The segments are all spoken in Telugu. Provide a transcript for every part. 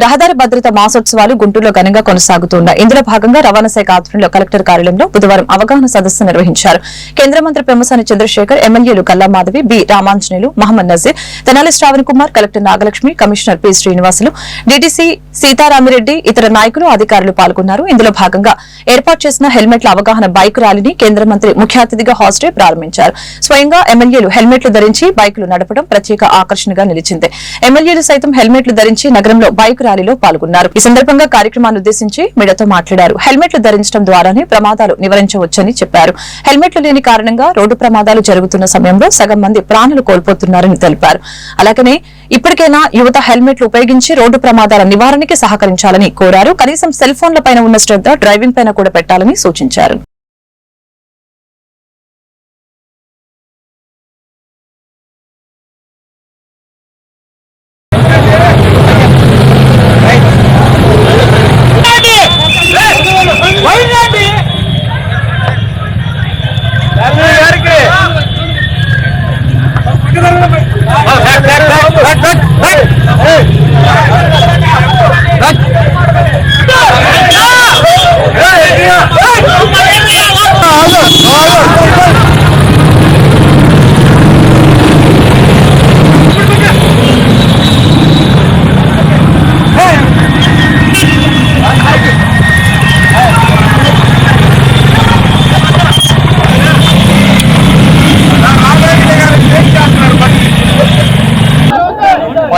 రహదారి భద్రత మాసోత్సవాలు గుంటూరులో ఘనంగా కొనసాగుతున్నాయి ఇందులో భాగంగా రవాణా శాఖ ఆధ్వర్యంలో కలెక్టర్ కార్యాలయంలో బుధవారం అవగాహన సదస్సు నిర్వహించారు. కేంద్ర మంత్రి పెమ్మసాని చంద్రశేఖర్ ఎమ్మెల్యేలు Kallamadhavi B. Ramanjaneyulu Mohammed Nazeer Tenali Shravan Kumar collector Nagalakshmi commissioner P. Srinivasulu DTC Seetharamireddy ఇతర నాయకులు అధికారులు పాల్గొన్నారు. ఇందులో భాగంగా ఏర్పాటు చేసిన హెల్మెట్ల అవగాహన బైక్ ర్యాలీని కేంద్ర మంత్రి ముఖ్య అతిథిగా హాస్టే ప్రారంభించారు. స్వయంగా ఎమ్మెల్యేలు హెల్మెట్లు ధరించి బైకులు నడపడం ప్రత్యేక ఆకర్షణగా నిలిచింది. ఎమ్మెల్యేలు సైతం హెల్మెట్లు ధరించి నగరంలో బైక్ ర్యాలీలో పాల్గొన్నారు. ఈ సందర్భంగా కార్యక్రమాన్ని ఉద్దేశించి మీడియాతో మాట్లాడారు. హెల్మెట్లు ధరించడం ద్వారానే ప్రమాదాలు నివారించవచ్చని చెప్పారు. హెల్మెట్లు లేని కారణంగా రోడ్డు ప్రమాదాలు జరుగుతున్న సమయంలో సగం మంది ప్రాణాలు కోల్పోతున్నారని తెలిపారు. అలాగనే ఇప్పటికైనా యువత హెల్మెట్లు ఉపయోగించి రోడ్డు ప్రమాదాల నివారణకి సహకరించాలని కోరారు. కనీసం సెల్ ఫోన్ల పైన ఉన్న శ్రద్ధ డ్రైవింగ్ పైన కూడా పెట్టాలని సూచించారు. Back, back, back, back, back, back. Hey. Back.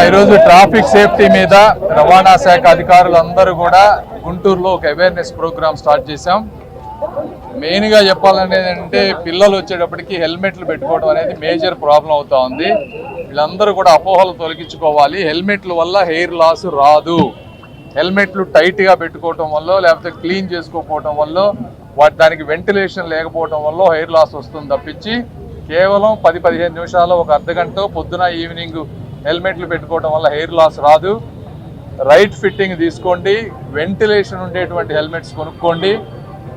ఈరోజు ట్రాఫిక్ సేఫ్టీ మీద రవాణా శాఖ అధికారులందరూ కూడా గుంటూరులో ఒక అవేర్నెస్ ప్రోగ్రామ్ స్టార్ట్ చేశాం. మెయిన్గా చెప్పాలనేది అంటే పిల్లలు వచ్చేటప్పటికి హెల్మెట్లు పెట్టుకోవడం అనేది మేజర్ ప్రాబ్లం అవుతా ఉంది. వీళ్ళందరూ కూడా అపోహలు తొలగించుకోవాలి. హెల్మెట్ల వల్ల హెయిర్ లాస్ రాదు. హెల్మెట్లు టైట్గా పెట్టుకోవటం వల్ల లేకపోతే క్లీన్ చేసుకోకపోవటం వల్ల వాటి దానికి వెంటిలేషన్ లేకపోవటం వల్ల హెయిర్ లాస్ వస్తుంది తప్పించి కేవలం పది పదిహేను నిమిషాలు ఒక అర్ధ గంట పొద్దున ఈవినింగ్ హెల్మెట్లు పెట్టుకోవడం వల్ల హెయిర్ లాస్ రాదు. రైట్ ఫిట్టింగ్ తీసుకోండి. వెంటిలేషన్ ఉండేటువంటి హెల్మెట్స్ కొనుక్కోండి.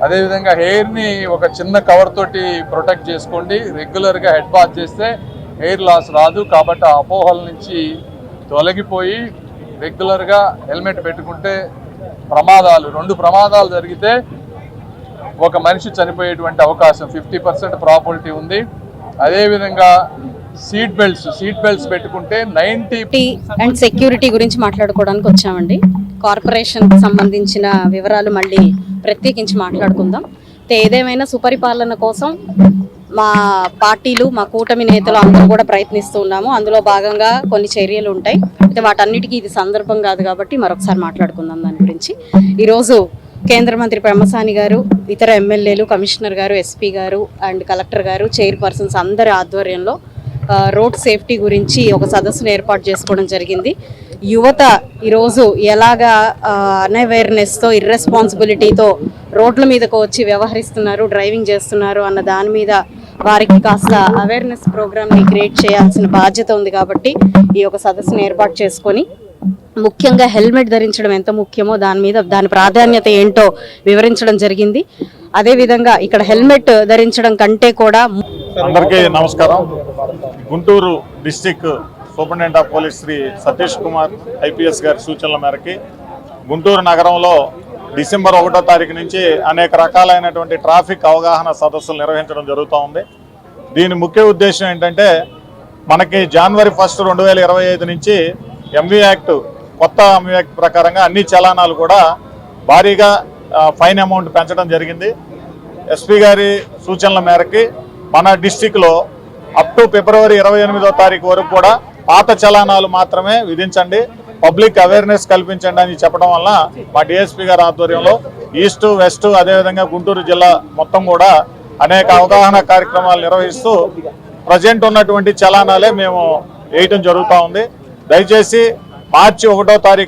అదేవిధంగా హెయిర్ని ఒక చిన్న కవర్ తోటి ప్రొటెక్ట్ చేసుకోండి. రెగ్యులర్గా హెడ్ బాత్ చేస్తే హెయిర్ లాస్ రాదు. కాబట్టి ఆ అపోహల నుంచి తొలగిపోయి రెగ్యులర్గా హెల్మెట్ పెట్టుకుంటే ప్రమాదాలు రెండు ప్రమాదాలు జరిగితే ఒక మనిషి చనిపోయేటువంటి అవకాశం. ఫిఫ్టీ పర్సెంట్ ప్రాబిలిటీ ఉంది. అదేవిధంగా సీట్ బెల్ట్స్ సీట్ బెల్ట్స్ పెట్టుకుంటే నైన్టీ అండ్ సెక్యూరిటీ గురించి మాట్లాడుకోవడానికి వచ్చామండి. కార్పొరేషన్ సంబంధించిన వివరాలు మళ్ళీ ప్రత్యేకించి మాట్లాడుకుందాం. అయితే ఏదేమైనా సుపరిపాలన కోసం మా పార్టీలు మా కూటమి నేతలు అందరూ కూడా ప్రయత్నిస్తూ ఉన్నాము. అందులో భాగంగా కొన్ని చర్యలు ఉంటాయి. అయితే వాటన్నిటికీ ఇది సందర్భం కాదు కాబట్టి మరొకసారి మాట్లాడుకుందాం దాని గురించి. ఈరోజు కేంద్ర మంత్రి పెమ్మసాని గారు ఇతర ఎమ్మెల్యేలు కమిషనర్ గారు ఎస్పీ గారు అండ్ కలెక్టర్ గారు చైర్పర్సన్స్ అందరి ఆధ్వర్యంలో రోడ్ సేఫ్టీ గురించి ఒక సదస్సును ఏర్పాటు చేసుకోవడం జరిగింది. యువత ఈరోజు ఎలాగా అన్అవేర్నెస్తో ఇర్రెస్పాన్సిబిలిటీతో రోడ్ల మీదకు వచ్చి వ్యవహరిస్తున్నారు డ్రైవింగ్ చేస్తున్నారు అన్న దాని మీద వారికి కాస్త అవేర్నెస్ ప్రోగ్రామ్ని క్రియేట్ చేయాల్సిన బాధ్యత ఉంది కాబట్టి ఈ యొక్క సదస్సును ఏర్పాటు చేసుకొని ముఖ్యంగా హెల్మెట్ ధరించడం ఎంత ముఖ్యమో దాని మీద దాని ప్రాధాన్యత ఏంటో వివరించడం జరిగింది. అదేవిధంగా ఇక్కడ హెల్మెట్ ధరించడం కంటే కూడా అందరికీ నమస్కారం. Guntur district superintendent of police Shri Satish Kumar IPS గారి సూచనల మేరకి గుంటూరు నగరంలో డిసెంబర్ ఒకటో తారీఖు నుంచి అనేక రకాలైనటువంటి ట్రాఫిక్ అవగాహన సదస్సులు నిర్వహించడం జరుగుతూ ఉంది. దీని ముఖ్య ఉద్దేశం ఏంటంటే మనకి జనవరి ఫస్ట్ రెండు వేల ఇరవై ఐదు నుంచి ఎంవీ యాక్ట్ కొత్త ఎంవీ యాక్ట్ ప్రకారంగా అన్ని చలానాలు కూడా భారీగా ఫైన్ అమౌంట్ పెంచడం జరిగింది. ఎస్పీ గారి సూచనల మేరకి మన డిస్టిక్లో అప్ టు ఫిబ్రవరి ఇరవై ఎనిమిదో తారీఖు వరకు కూడా పాత చలానాలు మాత్రమే విధించండి. పబ్లిక్ అవేర్నెస్ కల్పించండి అని చెప్పడం వల్ల మా డిఎస్పీ గారి ఆధ్వర్యంలో ఈస్ట్ వెస్ట్ అదేవిధంగా గుంటూరు జిల్లా మొత్తం కూడా అనేక అవగాహన కార్యక్రమాలు నిర్వహిస్తూ ప్రజెంట్ ఉన్నటువంటి చలానాలే మేము వేయటం జరుగుతూ ఉంది. దయచేసి మార్చి ఒకటో తారీఖు